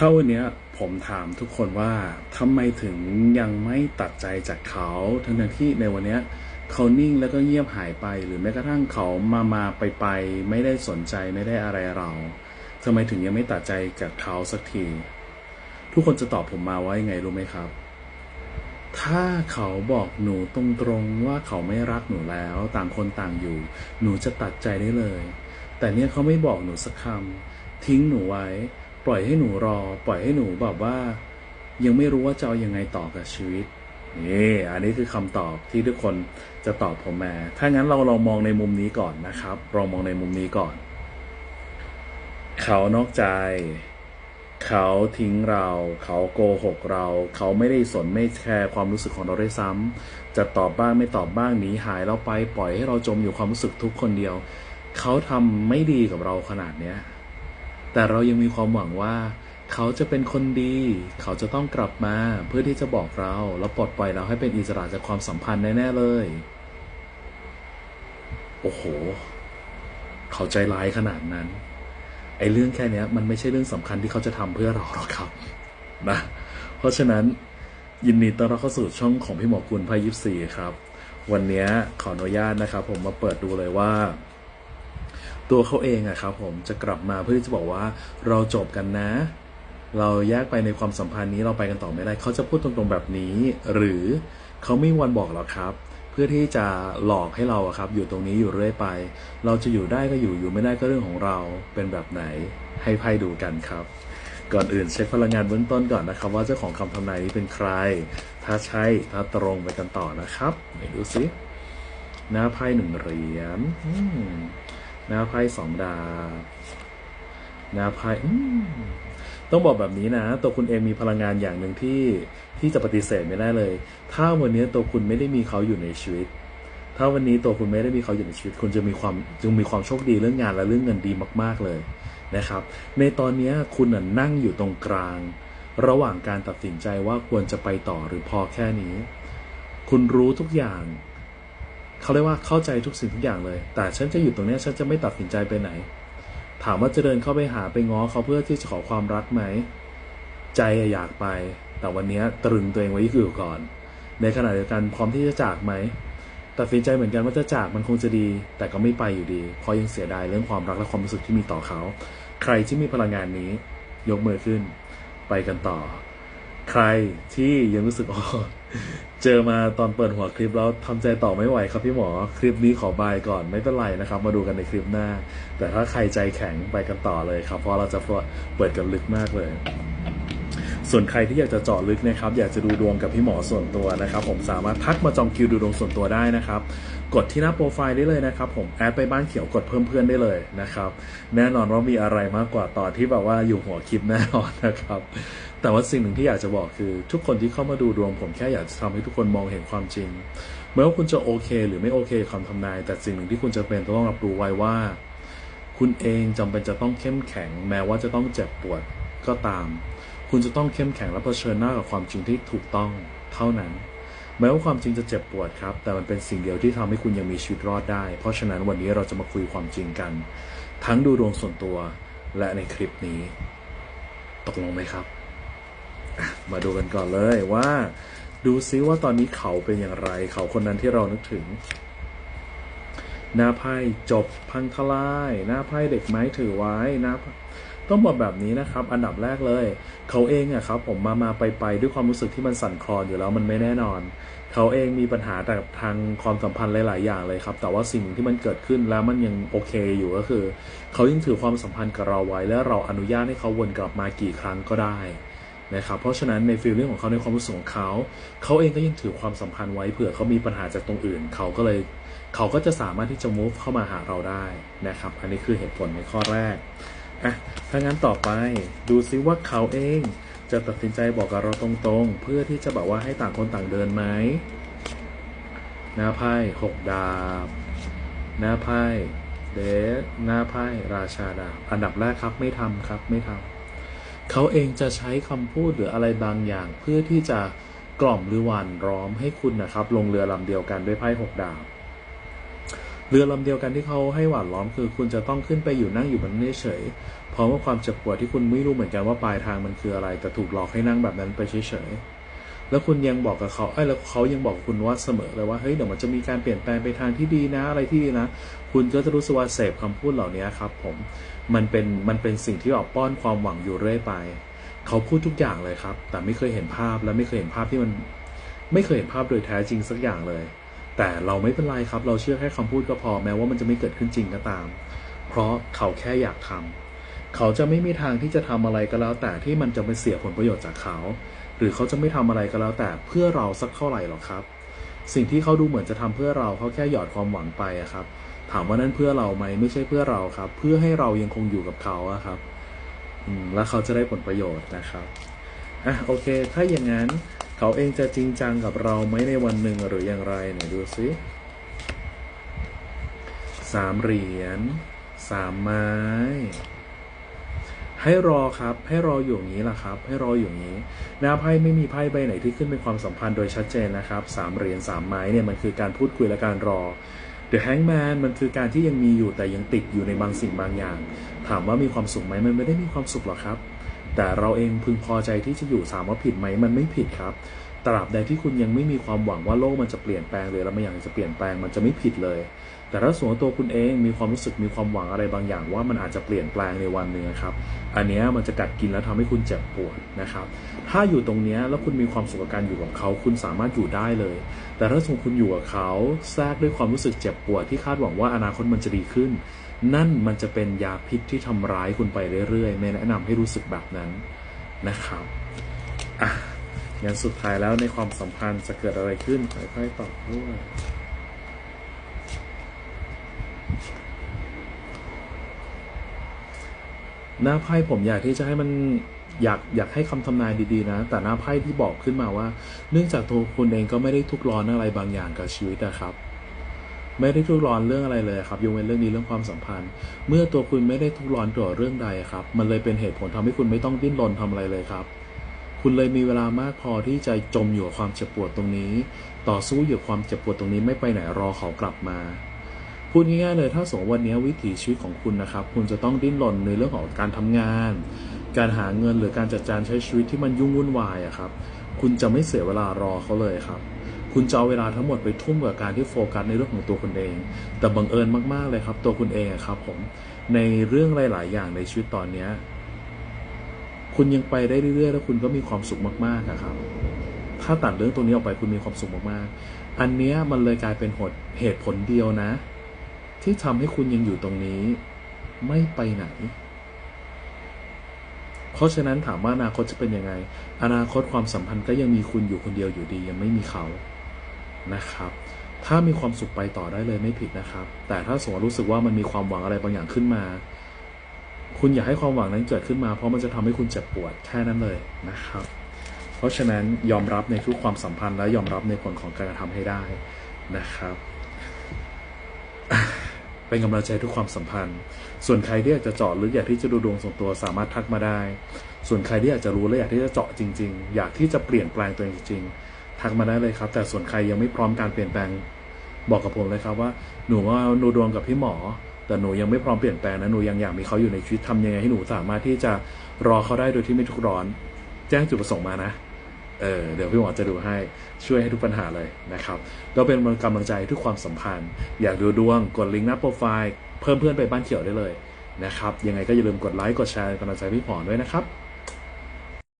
ถ้าวันนี้ผมถามทุกคนว่าทำไมถึงยังไม่ตัดใจจากเขาทั้งๆที่ในวันนี้เขานิ่งแล้วก็เงียบหายไป หรือแม้กระทั่งเขามามาไปไปไม่ได้สนใจไม่ได้อะไรเราทำไมถึงยังไม่ตัดใจจากเขาสักที ทุกคนจะตอบผมมาว่ายังไงรู้ไหมครับ ถ้าเขาบอกหนูตรงๆว่าเขาไม่รักหนูแล้วต่างคนต่างอยู่ หนูจะตัดใจได้เลย แต่เนี่ยเขาไม่บอกหนูสักคำทิ้งหนูไว้ ปล่อยให้หนูรอ ปล่อยให้หนูแบบว่า ยังไม่รู้ว่าจะเอายังไงต่อกับชีวิตนี่อันนี้คือคำตอบที่ทุกคนจะตอบผมมา ถ้างั้นเราลองมองในมุมนี้ก่อนนะครับลองมองในมุมนี้ก่อน เขานอกใจ เขาทิ้งเรา เขาโกหกเรา เขาไม่ได้สนไม่แคร์ความรู้สึกของเราได้วยซ้ำจะตอบบ้างไม่ตอบบ้างหนีหายเราไปปล่อยให้เราจมอยู่ความรู้สึกทุกคนเดียว เขาทำไม่ดีกับเราขนาดเนี้ย แต่เรายังมีความหวังว่า เขาจะเป็นคนดี เขาจะต้องกลับมาเพื่อที่จะบอกเรา แล้วปลดปล่อยเราให้เป็นอิสระจากความสัมพันธ์แน่ๆเลย โอ้โห เขาใจร้ายขนาดนั้น ไอ้เรื่องแค่นี้มันไม่ใช่เรื่องสำคัญที่เขาจะทำเพื่อเราหรอกครับนะ เพราะฉะนั้นยินดีต้อนรับเข้าสู่ช่องของพี่หมอกุลพายิปซีครับ วันนี้ขออนุญาตนะครับ ผมมาเปิดดูเลยว่า ตัวเขาเองอะครับผมจะกลับมาเพื่อที่จะบอกว่าเราจบกันนะ เราแยกไปในความสัมพันธ์นี้เราไปกันต่อไม่ได้เขาจะพูดตรงๆแบบนี้ หรือเขาไม่มีวันบอกเราครับ เพื่อที่จะหลอกให้เราอะครับ อยู่ตรงนี้อยู่เรื่อยไป เราจะอยู่ได้ก็อยู่อยู่ไม่ได้ก็เรื่องของเราเป็นแบบไหนให้ไพ่ดูกันครับ ก่อนอื่นเช็คพลังงานเบื้องต้นก่อนนะครับ ว่าเจ้าของคำทำนายนี้เป็นใคร ถ้าใช่ถ้าตรงไปกันต่อนะครับไหนดูสิหน้าไพ่หนึ่งเหรียญ น้าไพ่สองดาบหน้าไพ่อืมต้องบอกแบบนี้นะ ตัวคุณเองมีพลังงานอย่างหนึ่งที่ที่จะปฏิเสธไม่ได้เลย ถ้าวันนี้ตัวคุณไม่ได้มีเขาอยู่ในชีวิต ถ้าวันนี้ตัวคุณไม่ได้มีเขาอยู่ในชีวิต คุณจะมีความจึงมีความโชคดีเรื่องงานและเรื่องเงินดีมาก ๆเลยนะครับ ในตอนนี้คุณนั่งอยู่ตรงกลาง ระหว่างการตัดสินใจว่าควรจะไปต่อหรือพอแค่นี้ คุณรู้ทุกอย่าง เขาเรียกว่าเข้าใจทุกสิ่งทุกอย่างเลย แต่ฉันจะอยู่ตรงนี้ฉันจะไม่ตัดสินใจไปไหน ถามว่าจะเดินเข้าไปหาไปง้อเขาเพื่อที่จะขอความรักไหม ใจอยากไป แต่วันนี้ตรึงตัวเองไว้อยู่ก่อน ในขณะเดียวกันพร้อมที่จะจากไหมตัดสินใจเหมือนกันว่าจะจากมันคงจะดี แต่ก็ไม่ไปอยู่ดีเพราะยังเสียดายเรื่องความรักและความรู้สึกที่มีต่อเขา ใครที่มีพลังงานนี้ ยกมือขึ้น ไปกันต่อ ใครที่ยังรู้สึกอ๋อเจอมาตอนเปิดหัวคลิปแล้วทำใจต่อไม่ไหวครับพี่หมอคลิปนี้ขอบายก่อนไม่เป็นไรนะครับ มาดูกันในคลิปหน้า แต่ถ้าใครใจแข็งไปกันต่อเลยครับ เพราะเราจะเปิดกันลึกมากเลย ส่วนใครที่อยากจะเจาะลึกนะครับ อยากจะดูดวงกับพี่หมอส่วนตัวนะครับ ผมสามารถทักมาจองคิวดูดวงส่วนตัวได้นะครับ กดที่หน้าโปรไฟล์ได้เลยนะครับ ผมแอดไปบ้านเขียวกดเพิ่มเพื่อนได้เลยนะครับ แน่นอนว่ามีอะไรมากกว่าตอนที่แบบว่าอยู่หัวคลิปแน่นอนนะครับ แต่ว่าสิ่งหนึ่งที่อยากจะบอกคือ ทุกคนที่เข้ามาดูดวงผมแค่อยากจะทำให้ทุกคนมองเห็นความจริงไม่ว่าคุณจะโอเค หรือไม่โอเคกับคำทำนาย แต่สิ่งหนึ่งที่คุณจะเป็นต้องรับรู้ไว้ว่า คุณเองจำเป็นจะต้องเข้มแข็ง แม้ว่าจะต้องเจ็บปวดก็ตาม คุณจะต้องเข้มแข็งและเผชิญหน้ากับความจริงที่ถูกต้องเท่านั้น แม้ว่าความจริงจะเจ็บปวดครับ แต่มันเป็นสิ่งเดียวที่ทำให้คุณยังมีชีวิตรอดได้ เพราะฉะนั้นวันนี้เราจะมาคุยความจริงกัน ทั้งดูดวงส่วนตัวและในคลิปนี้ ตกลงไหมครับ มาดูกันก่อนเลยว่า ดูซิว่าตอนนี้เขาเป็นอย่างไร เขาคนนั้นที่เรานึกถึง หน้าไพ่จบพังทลาย หน้าไพ่เด็กไม้ถือไว้หน้าต้องบอกแบบนี้นะครับ อันดับแรกเลย เขาเองอะครับ ผมมามาไปไปด้วยความรู้สึกที่มันสั่นคลอนอยู่แล้วมันไม่แน่นอน เขาเองมีปัญหาแต่ทางความสัมพันธ์หลาย ๆ อย่างเลยครับ แต่ว่าสิ่งที่มันเกิดขึ้นแล้วมันยังโอเคอยู่ก็คือ เขายังถือความสัมพันธ์กับเราไว้และเราอนุญาตให้เขาวนกลับมากี่ครั้งก็ได้ นะครับเพราะฉะนั้นในฟีลลิ่งของเขาในความรู้สึกของเขาเขาเองก็ยังถือความสัมพันธ์ไว้เผื่อเขามีปัญหาจากตรงอื่นเขาก็เลยเขาก็จะสามารถที่จะ move เข้ามาหาเราได้นะครับ อันนี้คือเหตุผลในข้อแรกอะถ้างั้นต่อไปดูซิว่าเขาเองจะตัดสินใจบอกกับเราตรงๆ เพื่อที่จะบอกว่าให้ต่างคนต่างเดินไหมหน้าไพ่หกดาบ หน้าไพ่เดสหน้าไพ่ราชาดาบ อันดับแรกครับไม่ทำครับไม่ทำ เขาเองจะใช้คำพูดหรืออะไรบางอย่าง เพื่อที่จะกล่อมหรือหวานร้อมให้คุณนะครับ ลงเรือลำเดียวกันด้วยไพ่หกดาบเรือลำเดียวกันที่เขาให้หวานล้อมคือคุณจะต้องขึ้นไปอยู่นั่งอยู่บนนี้เฉยพร้อมกับความเจ็บปวดที่คุณไม่รู้เหมือนกันว่าปลายทางมันคืออะไร แต่ถูกหลอกให้นั่งแบบนั้นไปเฉยๆ แล้วคุณยังบอกกับเขาเอ้แล้วเขายังบอกคุณว่าเสมอเลยว่าเฮ้ยเดี๋ยวมันจะมีการเปลี่ยนแปลงไปทางที่ดีนะอะไรที่ดีนะ คุณก็จะรู้สึกว่าเสพคำพูดเหล่านี้ครับ ผมมันเป็นมันเป็นสิ่งที่ออกป้อนความหวังอยู่เรื่อยไป เขาพูดทุกอย่างเลยครับ แต่ไม่เคยเห็นภาพและไม่เคยเห็นภาพที่มัน ไม่เคยเห็นภาพโดยแท้จริงสักอย่างเลย แต่เราไม่เป็นไรครับ เราเชื่อแค่คำพูดก็พอแม้ว่ามันจะไม่เกิดขึ้นจริงก็ตาม เพราะเขาแค่อยากทำเขาจะไม่มีทางที่จะทำอะไรก็แล้ว แต่ที่มันจะไปเสียผลประโยชน์จากเขา หรือเขาจะไม่ทำอะไรก็แล้ว แต่เพื่อเราสักเท่าไหร่หรอกครับ สิ่งที่เขาดูเหมือนจะทำเพื่อเราเขาแค่หยอดความหวังไปอะครับ ถามว่านั่นเพื่อเราไหมไม่ใช่เพื่อเราครับ เพื่อให้เรายังคงอยู่กับเขาอะครับอืมแล้วเขาจะได้ผลประโยชน์นะครับอะโอเค ถ้าอย่างนั้นเขาเองจะจริงจังกับเราไหมในวันหนึ่งหรืออย่างไรไหนดูซิสามเหรียญสามไม้ ให้รอครับ ให้รออยู่อย่างนี้แหละครับ ให้รออยู่อย่างนี้น้าไพ่ไม่มีไพ่ใบไหนที่ขึ้นเป็นความสัมพันธ์โดยชัดเจนนะครับสามเหรียญสามไม้เนี่ยมันคือการพูดคุยและการรอ The Hangman มันคือการที่ยังมีอยู่แต่ยังติดอยู่ในบางสิ่งบางอย่าง ถามว่ามีความสุขไหมมันไม่ได้มีความสุขหรอกครับ แต่เราเองพึงพอใจที่จะอยู่ถามว่าผิดไหมมันไม่ผิดครับตราบใดที่คุณยังไม่มีความหวังว่าโลกมันจะเปลี่ยนแปลงหรือเราไม่อยากจะเปลี่ยนแปลงมันจะไม่ผิดเลย แต่ถ้าสมมติตัวคุณเองมีความรู้สึกมีความหวังอะไรบางอย่าง ว่ามันอาจจะเปลี่ยนแปลงในวันหนึ่งครับ อันนี้มันจะกัดกินแล้วทำให้คุณเจ็บปวดนะครับ ถ้าอยู่ตรงนี้แล้วคุณมีความสุขกับการอยู่กับเขา คุณสามารถอยู่ได้เลย แต่ถ้าสมมติคุณอยู่กับเขาแทรกด้วยความรู้สึกเจ็บปวดที่คาดหวังว่าอนาคตมันจะดีขึ้น นั่นมันจะเป็นยาพิษที่ทำร้ายคุณไปเรื่อยๆ ไม่แนะนำให้รู้สึกแบบนั้นนะครับอะงั้นสุดท้ายแล้วในความสัมพันธ์จะเกิดอะไรขึ้นค่อยๆตอบด้วย หน้าไพ่ผมอยากที่จะให้มันอยากอยากให้คำทำนายดีๆนะ แต่หน้าไพ่ที่บอกขึ้นมาว่า เนื่องจากตัวคุณเองก็ไม่ได้ทุกข์ร้อนอะไรบางอย่างกับชีวิตนะครับ ไม่ได้ทุกข์ร้อนเรื่องอะไรเลยครับยกเว้นเรื่องนี้เรื่องความสัมพันธ์ เมื่อตัวคุณไม่ได้ทุกข์ร้อนต่อเรื่องใดครับ มันเลยเป็นเหตุผลทำให้คุณไม่ต้องดิ้นรนทำอะไรเลยครับ คุณเลยมีเวลามากพอที่จะจมอยู่กับความเจ็บปวดตรงนี้ ต่อสู้อยู่กับความเจ็บปวดตรงนี้ไม่ไปไหนรอเขากลับมา พูดง่ายๆเลยถ้าสมมติวันนี้วิถีชีวิตของคุณนะครับ คุณจะต้องดิ้นรนในเรื่องของการทำงาน การหาเงินหรือการจัดการใช้ชีวิตที่มันยุ่งวุ่นวายอะครับ คุณจะไม่เสียเวลารอเขาเลยครับคุณจะเอาเวลาทั้งหมดไปทุ่มกับการที่โฟกัสในเรื่องของตัวคุณเอง แต่บังเอิญมากๆเลยครับ ตัวคุณเองอะครับผม ในเรื่องหลาย ๆ อย่างในชีวิตตอนเนี้ยคุณยังไปได้เรื่อย ๆ แล้วคุณก็มีความสุขมากๆอะครับ ถ้าตัดเรื่องตรงนี้ออกไปคุณมีความสุขมากๆ อันเนี้ยมันเลยกลายเป็นหดเหตุผลเดียวนะ ที่ทำให้คุณยังอยู่ตรงนี้ ไม่ไปไหน เพราะฉะนั้นถามว่าอนาคตจะเป็นยังไง อนาคตความสัมพันธ์ก็ยังมีคุณอยู่คนเดียวอยู่ดี ยังไม่มีเขานะครับ ถ้ามีความสุขไปต่อได้เลยไม่ผิดนะครับ แต่ถ้าสมมติรู้สึกว่ามันมีความหวังอะไรบางอย่างขึ้นมา คุณอย่าให้ความหวังนั้นเกิดขึ้นมา เพราะมันจะทำให้คุณเจ็บปวดแค่นั้นเลยนะครับ เพราะฉะนั้นยอมรับในทุกความสัมพันธ์และยอมรับในผลของการกระทำให้ได้นะครับ เป็นกำลังใจทุกความสัมพันธ์ ส่วนใครที่อยากจะเจาะหรืออยากที่จะดูดวงส่วนตัวสามารถทักมาได้ ส่วนใครที่อยากจะรู้และอยากที่จะเจาะจริง ๆ อยากที่จะเปลี่ยนแปลงตัวเองจริงๆทักมาได้เลยครับ แต่ส่วนใครยังไม่พร้อมการเปลี่ยนแปลงบอกกับผมเลยครับว่าหนูว่าหนูดวงกับพี่หมอ แต่หนูยังไม่พร้อมเปลี่ยนแปลงนะหนูยังอยากมีเขาอยู่ในชีวิตทำยังไงให้หนูสามารถที่จะรอเขาได้โดยที่ไม่ทุกร้อน แจ้งจุดประสงค์มานะ เออเดี๋ยวพี่หมอจะดูให้ช่วยให้ทุกปัญหาเลยนะครับก็เป็นกำลังใจทุกความสัมพันธ์ อยากดูดวงกดลิงก์หน้าโปรไฟล์เพิ่มเพื่อนไปบ้านเขียวได้เลยนะครับยังไงก็อย่าลืมกดไลค์กดแชร์กำลังใจพี่หมอด้วยนะครับ